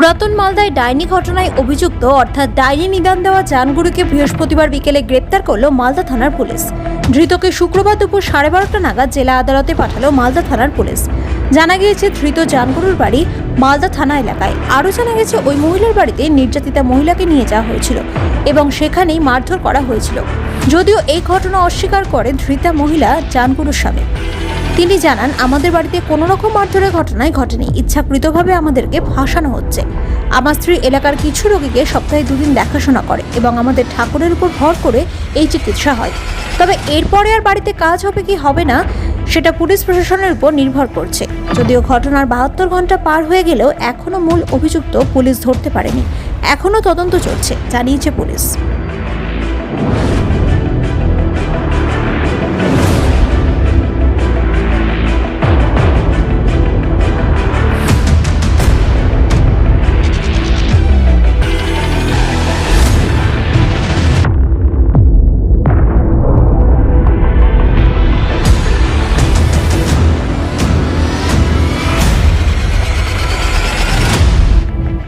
পুরাতন মালদায় ডাইনি ঘটনায় অভিযুক্ত, অর্থাৎ ডাইনি নিদান দেওয়া জানগুরুকে বৃহস্পতিবার বিকেলে গ্রেপ্তার করল মালদা থানার পুলিশ। ধৃতকে শুক্রবার দুপুর সাড়ে বারোটা নাগাদ জেলা আদালতে পাঠালো মালদা থানার পুলিশ। জানা গিয়েছে, ধৃত জানগুরুর বাড়ি মালদা থানা এলাকায়। আরও জানা গেছে, ওই মহিলার বাড়িতে নির্যাতিতা মহিলাকে নিয়ে যাওয়া হয়েছিল এবং সেখানেই মারধর করা হয়েছিল। যদিও এই ঘটনা অস্বীকার করে ধৃতা মহিলা জানগুরুর স্বামী তিনি জানান, আমাদের বাড়িতে কোনো রকম মারধরের ঘটনাই ঘটেনি। ইচ্ছাকৃতভাবে আমাদেরকে ফাঁসানো হচ্ছে। আমার স্ত্রী এলাকার কিছু রোগীকে সপ্তাহে দুদিন দেখাশোনা করে এবং আমাদের ঠাকুরের উপর ভর করে এই চিকিৎসা হয়। তবে এরপরে আর বাড়িতে কাজ হবে কি হবে না, সেটা পুলিশ প্রশাসনের উপর নির্ভর করছে। যদিও ঘটনার বাহাত্তর ঘণ্টা পার হয়ে গেলেও এখনও মূল অভিযুক্ত পুলিশ ধরতে পারেনি। এখনও তদন্ত চলছে, জানিয়েছে পুলিশ।